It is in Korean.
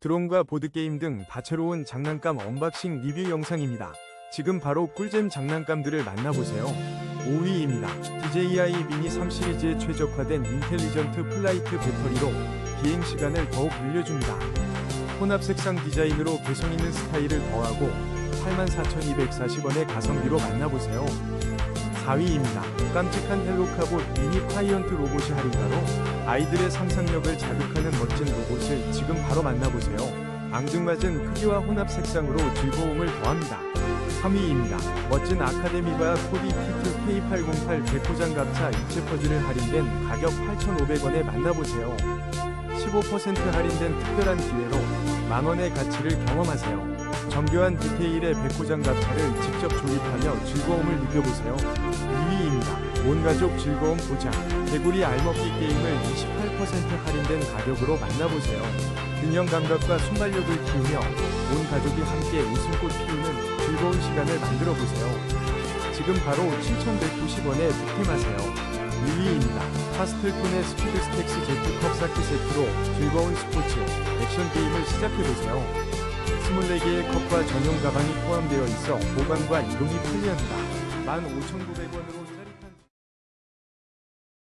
드론과 보드게임 등 다채로운 장난감 언박싱 리뷰 영상입니다. 지금 바로 꿀잼 장난감들을 만나보세요. 5위입니다. DJI 미니 3 시리즈에 최적화된 인텔리전트 플라이트 배터리로 비행 시간을 더욱 늘려줍니다. 혼합 색상 디자인으로 개성 있는 스타일을 더하고 84,240원의 가성비로 만나보세요. 4위입니다. 깜찍한 헬로카봇 미니 파이언트 로봇이 할인가로 아이들의 상상력을 자극하는 멋진 로봇을 지금 바로 만나보세요. 앙증맞은 크기와 혼합 색상으로 즐거움을 더합니다. 3위입니다. 멋진 아카데미바 코디 P2 K808 대포장 갑차 입체 퍼즐을 할인된 가격 8,500원에 만나보세요. 15% 할인된 특별한 기회로 만원의 가치를 경험하세요. 정교한 디테일의 백호장 갑차를 직접 조립하며 즐거움을 느껴보세요. 2위입니다. 온가족 즐거움 보장. 개구리 알먹기 게임을 28% 할인된 가격으로 만나보세요. 균형 감각과 순발력을 키우며 온 가족이 함께 웃음꽃 피우는 즐거운 시간을 만들어 보세요. 지금 바로 7,190원에 득템하세요. 1위입니다. 파스텔톤의 스피드 스택스 제트컵 쌓기 세트로 즐거운 스포츠, 액션 게임을 시작해보세요. 24개의 컵과 전용 가방이 포함되어 있어 보관과 이동이 편리합니다. 15,900원으로